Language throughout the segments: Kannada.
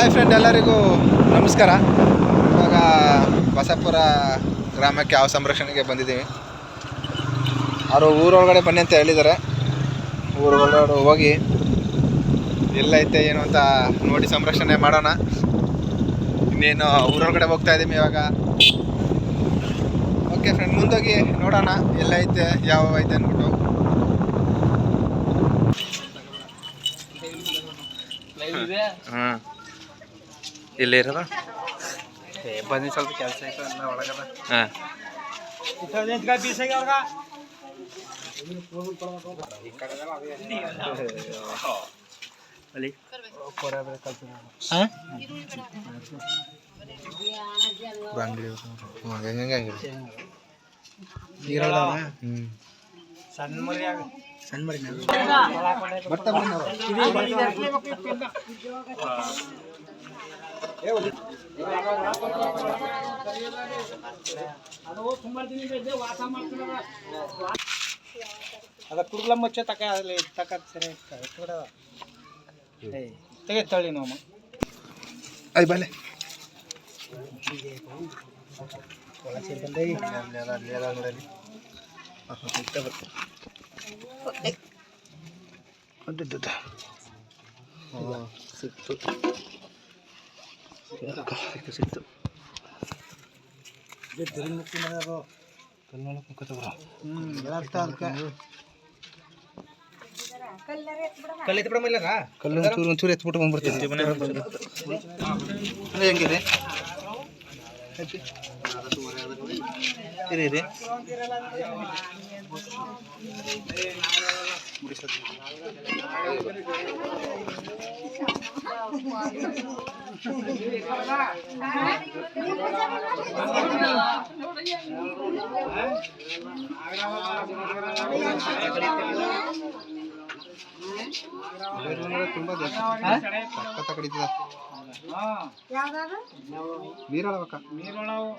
ಹಾಯ್ ಫ್ರೆಂಡ್ ಎಲ್ಲರಿಗೂ ನಮಸ್ಕಾರ. ಇವಾಗ ಬಸಪುರ ಗ್ರಾಮಕ್ಕೆ ಯಾವ ಸಂರಕ್ಷಣೆಗೆ ಬಂದಿದ್ದೀವಿ. ಅವರು ಊರೊಳಗಡೆ ಬನ್ನಿ ಅಂತ ಹೇಳಿದ್ದಾರೆ. ಊರೊಳಗಡೆ ಹೋಗಿ ಎಲ್ಲೈತೆ ಏನು ಅಂತ ನೋಡಿ ಸಂರಕ್ಷಣೆ ಮಾಡೋಣ. ಇನ್ನೇನು ಊರೊಳಗಡೆ ಹೋಗ್ತಾ ಇದ್ದೀವಿ ಇವಾಗ. ಓಕೆ ಫ್ರೆಂಡ್ ಮುಂದೋಗಿ ನೋಡೋಣ ಎಲ್ಲೈತೆ ಯಾವ ಐತೆ ಅಂದ್ಬಿಟ್ಟು. ಹಾಂ ಇಲ್ಲಿ ಏ ಬಂದಿ ಸ್ವಲ್ಪ ಕೆಲಸ ಐತೆ ಎಲ್ಲ ಒಳಗದ ಹಾಂ. ಅಲ್ಲಿ ಹ್ಞೂ ಸಣ್ಣ ಮರಿ ಆಗ ಸಣ್ಣ ಮರಿ ಬರ್ತಾ. ಅದ ಕುಡ್ಲ ಮುಚ್ಚ ತಕ ಅಲ್ಲಿ ತಕ ಸರಿ ಕೂಡ ತೆಗೆ ತಳಿ ನೋಮ ಅಯ್ಯ ಬಲೆ ಒಳ ಸೇರ್ಕೊಂಡೆ ಸಿಕ್ತು ಸಿಕ್ತು ಸಿಕ್ತು ಕಲ್ಲಿತ್ ಬಿಡ ಮೈಲಾರ ಕಲ್ಲು ಒಂಚೂರು ಒಂಚೂರು ಎತ್ಬಿಟ್ಟು ಬಂದ್ಬಿಡ್ತೀನಿ ಅಂದ್ರೆ ಹೆಂಗಿದೆ ಇರಿ ಇರಿ ತುಂಬ ಸಖತ್ತ ಕಡಿತದ ನೀರಳವಕ್ಕ ನೀರೊಳವು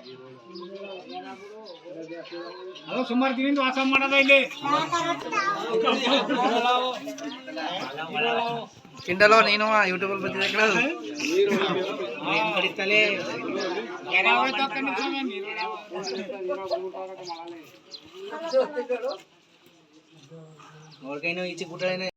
ಅದು ಸುಮಾರು ದಿನದಿಂದ ವಾಸ ಮಾಡೋದ ಇಲ್ಲಿ? కిండలో నేను యూట్యూబ్ ప్రతి దగ్గర ఎవరికైనా ఇచ్చి కుట్టడైనా